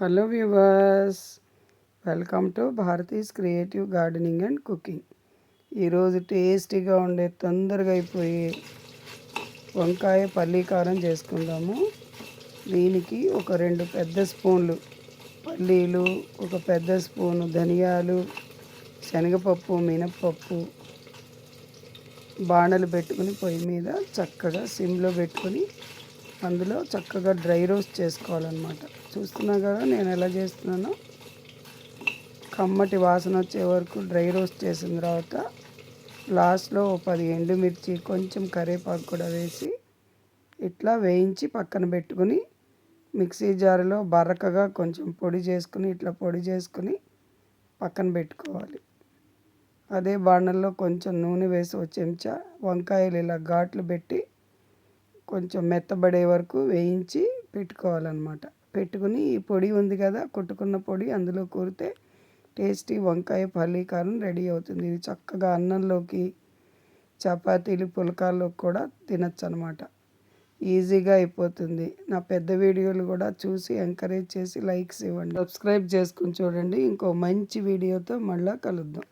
Hello viewers welcome to Bharati's creative gardening and cooking ఈరోజు టేస్టీగా ఉండే తొందరగా అయిపోయి వంకాయ పల్లీ కారం చేసుకుందాము. దీనికి ఒక రెండు పెద్ద స్పూన్లు పల్లీలు ఒక పెద్ద స్పూను ధనియాలు శనగపప్పు మినప్పప్పు బాణలు పెట్టుకుని పొయ్యి మీద చక్కగా సిమ్లో పెట్టుకొని అందులో చక్కగా డ్రై రోస్ట్ చేసుకోవాలన్నమాట. చూస్తున్నా కదా నేను ఎలా చేస్తున్నానో. కమ్మటి వాసన వచ్చే వరకు డ్రై రోస్ట్ చేసిన తర్వాత లాస్ట్లో పది ఎండుమిర్చి కొంచెం కరివేపాకు కూడా వేసి ఇట్లా వేయించి పక్కన పెట్టుకుని మిక్సీ జారులో బరకగా కొంచెం పొడి చేసుకుని ఇట్లా పొడి చేసుకుని పక్కన పెట్టుకోవాలి. అదే బాణల్లో కొంచెం నూనె వేసి ఒక చెంచా వంకాయలు ఇలా ఘాట్లు పెట్టి కొంచెం మెత్తబడే వరకు వేయించి పెట్టుకోవాలన్నమాట. పెట్టుకుని ఈ పొడి ఉంది కదా కొట్టుకున్న పొడి అందులో కూరితే టేస్టీ వంకాయ పల్లీ కారం రెడీ అవుతుంది. ఇది చక్కగా అన్నంలోకి చపాతీలు పులకాల్లోకి కూడా తినచ్చు అనమాట ఈజీగా అయిపోతుంది. నా పెద్ద వీడియోలు కూడా చూసి ఎంకరేజ్ చేసి లైక్స్ ఇవ్వండి. సబ్స్క్రైబ్ చేసుకుని చూడండి. ఇంకో మంచి వీడియోతో మళ్ళీ కలుద్దాం.